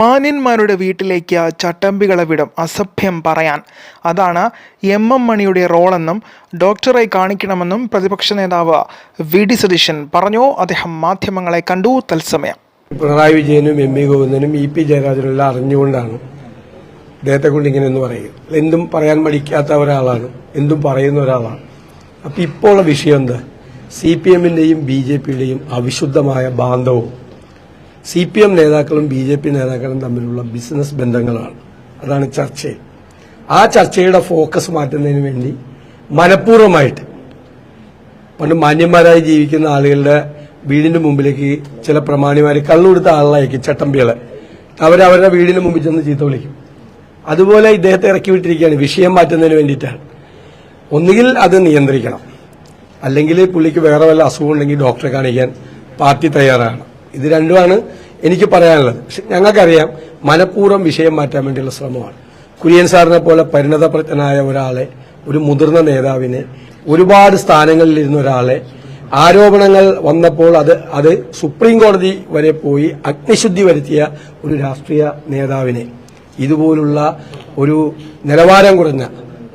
മാന്യന്മാരുടെ വീട്ടിലേക്ക് ചട്ടമ്പികളെ വിടും അസഭ്യം പറയാൻ. അതാണ് എം എം മണിയുടെ റോളെന്നും ഡോക്ടറെ കാണിക്കണമെന്നും പ്രതിപക്ഷ നേതാവ് വി ഡി സതീശൻ പറഞ്ഞു. അദ്ദേഹം മാധ്യമങ്ങളെ കണ്ടു. തത്സമയം. പിണറായി വിജയനും എം വി ഗോവിന്ദനും ഇ പി ജയരാജനും എല്ലാം അറിഞ്ഞുകൊണ്ടാണ് അദ്ദേഹത്തെ കൊണ്ട് ഇങ്ങനെ എന്ന് പറയുക. എന്തും പറയാൻ മടിക്കാത്ത ഒരാളാണ്. എന്തും പറയുന്ന ഒരാളാണ്. അപ്പൊ ഇപ്പോൾ വിഷയം എന്താ? സി പി എമ്മിന്റെയും ബി ജെ പിയുടെയും അവിശുദ്ധമായ ബാന്ധവും സി പി എം നേതാക്കളും ബി ജെ പി നേതാക്കളും തമ്മിലുള്ള ബിസിനസ് ബന്ധങ്ങളാണ്. അതാണ് ചർച്ച ആ ചർച്ചയുടെ ഫോക്കസ് മാറ്റുന്നതിന് വേണ്ടി മനഃപൂർവമായിട്ട് പണ്ട് മാന്യന്മാരായി ജീവിക്കുന്ന ആളുകളുടെ വീടിന്റെ മുമ്പിലേക്ക് ചില പ്രമാണിമാര് കള്ളുകൊടുത്ത ആളായിരിക്കും ചട്ടമ്പികളെ. അവരവരുടെ വീടിന് മുമ്പിൽ ചെന്ന് ചീത്ത വിളിക്കും. അതുപോലെ ഇദ്ദേഹത്തെ ഇറക്കി വിട്ടിരിക്കുകയാണ്. വിഷയം മാറ്റുന്നതിന് വേണ്ടിയിട്ടാണ്. ഒന്നുകിൽ അത് നിയന്ത്രിക്കണം. അല്ലെങ്കിൽ പുള്ളിക്ക് വേറെ വല്ല അസുഖം ഉണ്ടെങ്കിൽ ഡോക്ടറെ കാണിക്കാൻ പാർട്ടി തയ്യാറാണ് ഇത് രണ്ടുമാണ് എനിക്ക് പറയാനുള്ളത്. പക്ഷെ ഞങ്ങൾക്കറിയാം മനഃപൂർവം വിഷയം മാറ്റാൻ വേണ്ടിയുള്ള ശ്രമമാണ്. കുര്യൻ സാറിനെ പോലെ പരിണതപ്രജ്ഞനായ ഒരാളെ ഒരു മുതിർന്ന നേതാവിനെ ഒരുപാട് സ്ഥാനങ്ങളിലിരുന്ന ഒരാളെ ആരോപണങ്ങൾ വന്നപ്പോൾ അത് അത് സുപ്രീം കോടതി വരെ പോയി അഗ്നിശുദ്ധി വരുത്തിയ ഒരു രാഷ്ട്രീയ നേതാവിനെ. ഇതുപോലുള്ള ഒരു നിലവാരം കുറഞ്ഞ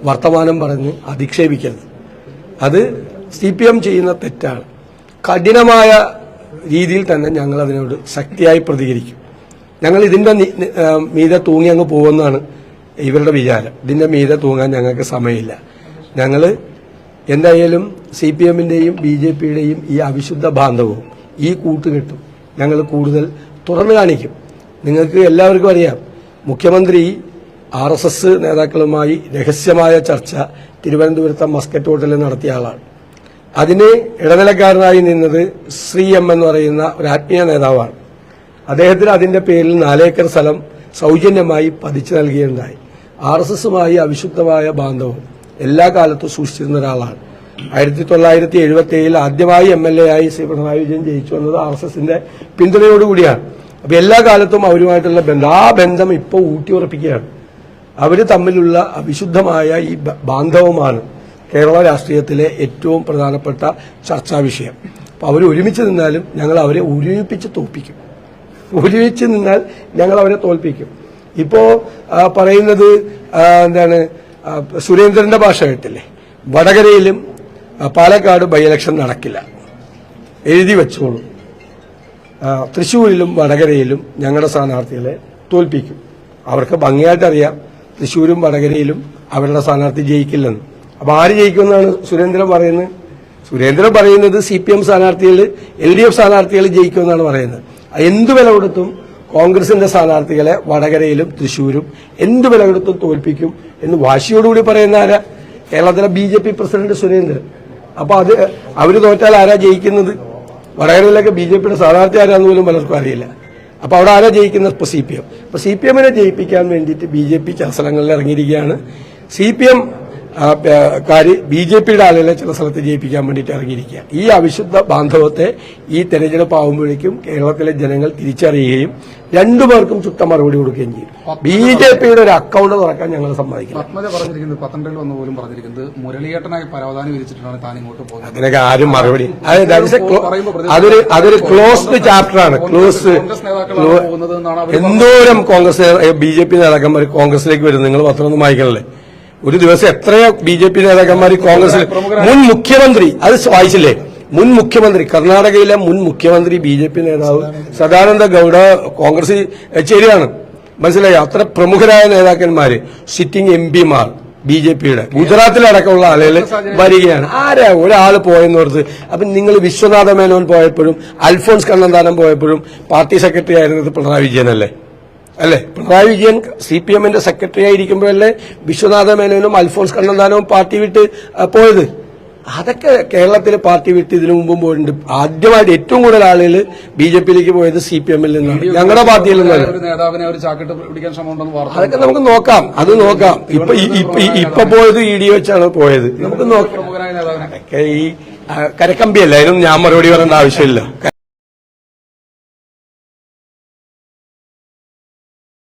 വർത്തമാനം പറഞ്ഞ് അധിക്ഷേപിക്കരുത്. അത് സി പി എം ചെയ്യുന്ന തെറ്റാണ്. കഠിനമായ രീതിയിൽ തന്നെ ഞങ്ങൾ അതിനോട് ശക്തിയായി പ്രതികരിക്കും. ഞങ്ങൾ ഇതിന്റെ മീതെ തൂങ്ങി അങ്ങ് പോകുമെന്നാണ് ഇവരുടെ വിചാരം. ഇതിന്റെ മീതെ തൂങ്ങാൻ ഞങ്ങൾക്ക് സമയമില്ല. ഞങ്ങൾ എന്തായാലും സി പി എമ്മിന്റെയും ബി ജെ പിയുടെയും ഈ അവിശുദ്ധ ബാന്ധവവും ഈ കൂട്ടുകെട്ടും ഞങ്ങൾ കൂടുതൽ തുറന്നു കാണിക്കും. നിങ്ങൾക്ക് എല്ലാവർക്കും അറിയാം മുഖ്യമന്ത്രി ആർ നേതാക്കളുമായി രഹസ്യമായ ചർച്ച തിരുവനന്തപുരത്തെ മസ്കറ്റ് ഹോട്ടലിൽ നടത്തിയ ആളാണ്. അതിന് ഇടനിലക്കാരനായി നിന്നത് ശ്രീ എം എന്ന് പറയുന്ന ഒരു ആത്മീയ നേതാവാണ്. അദ്ദേഹത്തിന് അതിന്റെ പേരിൽ നാലേക്കർ സ്ഥലം സൗജന്യമായി പതിച്ചു നൽകുകയുണ്ടായി ആർ എസ് എസുമായി അവിശുദ്ധമായ ബാന്ധവം എല്ലാ കാലത്തും സൂക്ഷിച്ചിരുന്ന ഒരാളാണ്. ആയിരത്തി തൊള്ളായിരത്തി എഴുപത്തി ഏഴിൽ ആദ്യമായി എം എൽ എ ആയി ശ്രീ പിണറായി വിജയൻ ജയിച്ചു വന്നത് ആർ എസ് എസിന്റെ പിന്തുണയോടുകൂടിയാണ്. അപ്പൊ എല്ലാ കാലത്തും അവരുമായിട്ടുള്ള ബന്ധം. ആ ബന്ധം ഇപ്പോൾ ഊട്ടിയുറപ്പിക്കുകയാണ്. അവർ തമ്മിലുള്ള അവിശുദ്ധമായ ഈ ബാന്ധവമാണ്. കേരള രാഷ്ട്രീയത്തിലെ ഏറ്റവും പ്രധാനപ്പെട്ട ചർച്ചാ വിഷയം. അപ്പോൾ അവർ ഒരുമിച്ച് നിന്നാലും ഞങ്ങൾ അവരെ ഒരുമിപ്പിച്ച് തോൽപ്പിക്കും. ഒരുമിച്ച് നിന്നാൽ ഞങ്ങൾ അവരെ തോൽപ്പിക്കും. ഇപ്പോൾ പറയുന്നത് എന്താണ് സുരേന്ദ്രന്റെ ഭാഷ കേട്ടില്ലേ? വടകരയിലും പാലക്കാട് ബൈ ഇലക്ഷൻ നടക്കില്ല. എഴുതി വെച്ചോളൂ. തൃശ്ശൂരിലും വടകരയിലും ഞങ്ങളുടെ സ്ഥാനാർത്ഥികളെ തോൽപ്പിക്കും. അവർക്ക് ഭംഗിയായിട്ടറിയാം തൃശ്ശൂരും വടകരയിലും അവരുടെ സ്ഥാനാർത്ഥി ജയിക്കില്ലെന്ന്. അപ്പൊ ആര് ജയിക്കുമെന്നാണ് സുരേന്ദ്രൻ പറയുന്നത്? സുരേന്ദ്രൻ പറയുന്നത് സി പി എം സ്ഥാനാർത്ഥികൾ എൽ ഡി എഫ് സ്ഥാനാർത്ഥികൾ ജയിക്കുമെന്നാണ് പറയുന്നത്. എന്ത് വില കൊടുത്തും കോൺഗ്രസിന്റെ സ്ഥാനാർത്ഥികളെ വടകരയിലും തൃശൂരും എന്ത് വില കൊടുത്തും തോൽപ്പിക്കും എന്ന് വാശിയോടുകൂടി പറയുന്ന ആരാ? കേരളത്തിലെ B J P president Surendran. അപ്പൊ അത് അവർ തോറ്റാൽ ആരാ ജയിക്കുന്നത്? വടകരയിലൊക്കെ ബി ജെ പിയുടെ സ്ഥാനാർത്ഥി ആരാന്ന് പോലും പലർക്കും അറിയില്ല. അപ്പൊ അവിടെ ആരാ ജയിക്കുന്നത്? ഇപ്പൊ സി പി എം അപ്പൊ സി പി എമ്മിനെ ജയിപ്പിക്കാൻ വേണ്ടിയിട്ട് ബി ജെ പി ചില ഇറങ്ങിയിരിക്കുകയാണ്. സി പി എം കാര് ബി ജെ പിയുടെ ആളുകളെ ചില സ്ഥലത്ത് ജയിപ്പിക്കാൻ വേണ്ടിയിട്ട് ഇറങ്ങിയിരിക്കുക. ഈ അവിശുദ്ധ ബാന്ധവത്തെ ഈ തെരഞ്ഞെടുപ്പ് ആകുമ്പോഴേക്കും കേരളത്തിലെ ജനങ്ങൾ തിരിച്ചറിയുകയും രണ്ടു പേർക്കും ചുട്ട മറുപടി കൊടുക്കുകയും ചെയ്യും. ബി ജെ പിയുടെ ഒരു അക്കൗണ്ട് തുറക്കാൻ ഞങ്ങൾ സമ്മതിക്കും പത്മജ പറഞ്ഞിരിക്കുന്നത് പത്തനംതിട്ടയിൽ വന്ന പോലും പറഞ്ഞിരിക്കുന്നത് മുരളിയേട്ടനായി പരവതാനി വിരിച്ചിട്ടാണ് താൻ ഇങ്ങോട്ട് പോകുന്നത്. ആരും മറുപടി അതൊരു അതൊരു ക്ലോസ്ഡ് ചാപ്റ്ററാണ് ക്ലോസ് എന്തോരം കോൺഗ്രസ് ബി ജെ പി നേതാക്കന്മാർ കോൺഗ്രസിലേക്ക് വരുന്നത് നിങ്ങൾ പത്രമൊന്നും വായിക്കണല്ലേ? ഒരു ദിവസം എത്രയോ ബി ജെ പി നേതാക്കന്മാർ കോൺഗ്രസിൽ മുൻ മുഖ്യമന്ത്രി അത് വായിച്ചില്ലേ? മുൻ മുഖ്യമന്ത്രി കർണാടകയിലെ മുൻ മുഖ്യമന്ത്രി ബി ജെ പി നേതാവ് സദാനന്ദ ഗൌഡ കോൺഗ്രസ് ചേരുകയാണ്. മനസ്സിലായി? അത്ര പ്രമുഖരായ നേതാക്കന്മാര് സിറ്റിംഗ് എം പിമാർ ബി ജെ പിയുടെ ഗുജറാത്തിലടക്കമുള്ള ആളുകൾ വരികയാണ്. ആരാ? ഒരാൾ പോയെന്നോർത്ത്. അപ്പൊ നിങ്ങൾ വിശ്വനാഥ മേനോൻ പോയപ്പോഴും അൽഫോൺസ് കണ്ണന്താനം പോയപ്പോഴും പാർട്ടി സെക്രട്ടറി ആയിരുന്നത് പിണറായി വിജയനല്ലേ? അല്ലേ? പിണറായി വിജയൻ സി പി എമ്മിന്റെ സെക്രട്ടറി ആയിരിക്കുമ്പോഴല്ലേ വിശ്വനാഥ മേനോനും അൽഫോൺസ് കണ്ണന്താനവും പാർട്ടി വിട്ട് പോയത്. അതൊക്കെ കേരളത്തിലെ പാർട്ടി വിട്ട് ഇതിനു മുമ്പും പോയിട്ടുണ്ട്. ആദ്യമായിട്ട് ഏറ്റവും കൂടുതൽ ആളുകൾ ബി ജെ പിയിലേക്ക് പോയത് സി പി എമ്മിൽ നിന്നാണ് ഞങ്ങളുടെ പാർട്ടിയിൽ നിന്നാണ്. അതൊക്കെ നമുക്ക് നോക്കാം. അത് നോക്കാം. ഇപ്പൊ ഇപ്പൊ പോയത് ഇ ഡി വെച്ചാണ് പോയത്. നമുക്ക് നോക്കാം. ഈ കരക്കമ്പിയല്ല? അതിനൊന്നും ഞാൻ മറുപടി പറയേണ്ട ആവശ്യമില്ല.